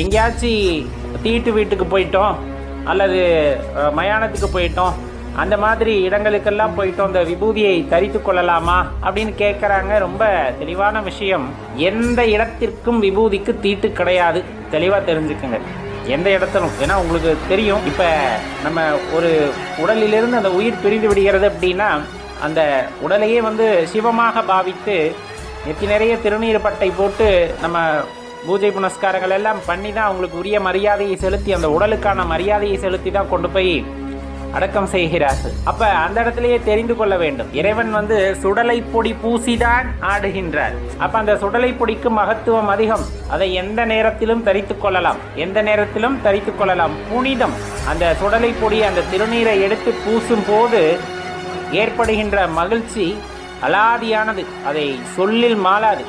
எங்கேயாச்சும் தீட்டு வீட்டுக்கு போயிட்டோம் அல்லது மயானத்துக்கு போயிட்டோம் அந்த மாதிரி இடங்களுக்கெல்லாம் போயிட்டோம் இந்த விபூதியை தரித்து கொள்ளலாமா அப்படின்னு கேட்குறாங்க ரொம்ப தெளிவான விஷயம். எந்த இடத்திற்கும் விபூதிக்கு தீட்டு கிடையாது. தெளிவாக தெரிஞ்சுக்குங்க. எந்த இடத்திலும். ஏன்னா உங்களுக்கு தெரியும் இப்போ நம்ம ஒரு உடலிலிருந்து அந்த உயிர் பிரிந்து விடுகிறது அப்படின்னா அந்த உடலையே வந்து சிவமாக பாவித்து நெத்தி நிறைய திருநீர் பட்டை போட்டு நம்ம பூஜை புனஸ்காரங்கள் எல்லாம் பண்ணி தான் அவங்களுக்கு உரிய மரியாதையை செலுத்தி அந்த உடலுக்கான மரியாதையை செலுத்தி தான் கொண்டு போய் அடக்கம் செய்கிறார்கள். அப்ப அந்த இடத்திலேயே தெரிந்து கொள்ள வேண்டும். இறைவன் வந்து சுடலை பொடி பூசிதான் ஆடுகின்றார். அப்ப அந்த சுடலை பொடிக்கு மகத்துவம் அதிகம். அதை எந்த நேரத்திலும் தரித்து கொள்ளலாம். எந்த நேரத்திலும் தரித்து கொள்ளலாம். புனிதம். அந்த சுடலை பொடி அந்த திருநீரை எடுத்து பூசும் போது ஏற்படுகின்ற மகிழ்ச்சி அலாதியானது. அதை சொல்லில் மாளாது.